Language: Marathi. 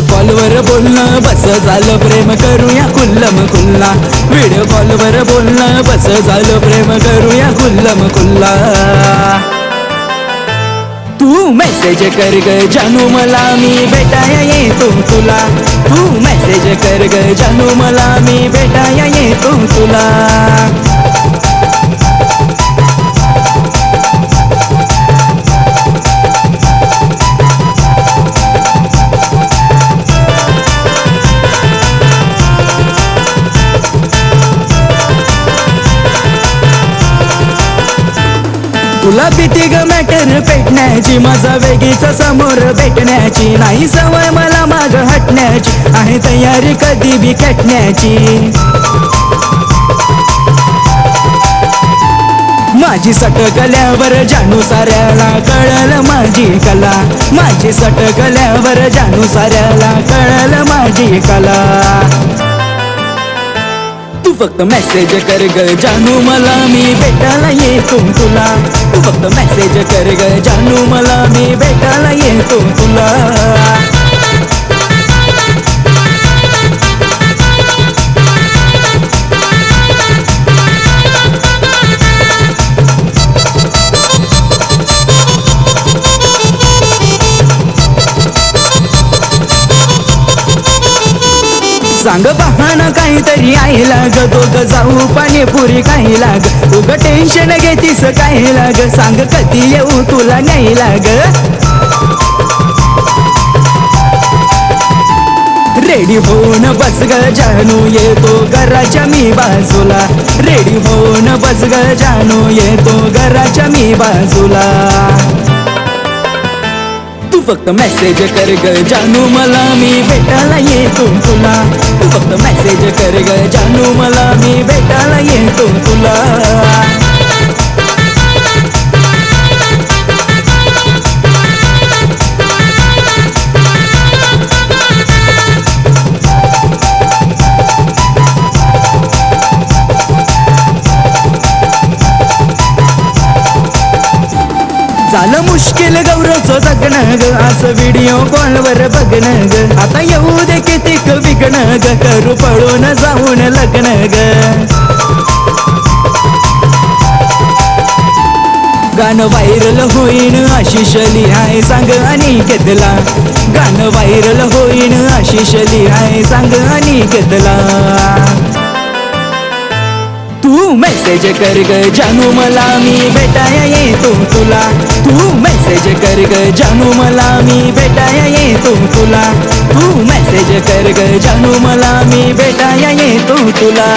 व्हिडिओ कॉलवर बोलणं बस झालं प्रेम करूया खुल्लम खुल्ला. व्हिडिओ कॉलवर बोलणं बस झालं प्रेम करूया खुल्लम खुल्ला. तू मेसेज कर ग जानू मला मी भेटाया येतो तुला. तू मेसेज कर ग जानू मला मी भेटाया येतो तुला. तुला भीती ग मॅटर पेटण्याची माझा वेगळीच समोर भेटण्याची. नाही सवय मला माग हटण्याची आहे तयारी कधी बी खेटण्याची. माझी सटकल्यावर जानू साऱ्याला कळल माझी कला. माझी सटकल्यावर जानू साऱ्याला कळल माझी कला. फक्त मेसेज कर ग जानू मला मी भेटायला येतो तुला. तू फक्त मेसेज कर ग जानू मला मी भेटायला येतो तुला. सांग बहाणा काहीतरी आहे लाग. दोघ जाऊ पाणीपुरी काही लाग. उग टेन्शन घेतीस काही लाग. सांग कधी येऊ तुला नाही लाग. रेडी होऊन बस ग जानू येतो घराच्या मी बाजूला. रेडी होऊन बस ग जानू येतो घराच्या मी बाजूला. तू फक्त मेसेज कर ग जानू मला मी भेटायला येतो तुला. तू फक्त मेसेज कर ग जानू मला मी भेटायला येतो तुला. झालं मुश्किल गौरवचं जगणं ग. असं व्हिडिओ कॉलवर बघणं ग. आता येऊ दे कितीक विकणं ग. करू पळून जाऊन लग्न ग. गाणं व्हायरल होईन आशिष लिहाय सांग आणि घेतला. गाणं व्हायरल होईन आशिष लिहाय सांग आणि घेतला. तू मेसेज कर ग जानू मला मी भेटाया येतो तुला. तू मेसेज कर ग जानू मला मी भेटाया येतो तुला. तू मेसेज कर ग जानू मला मी भेटाया येतो तुला.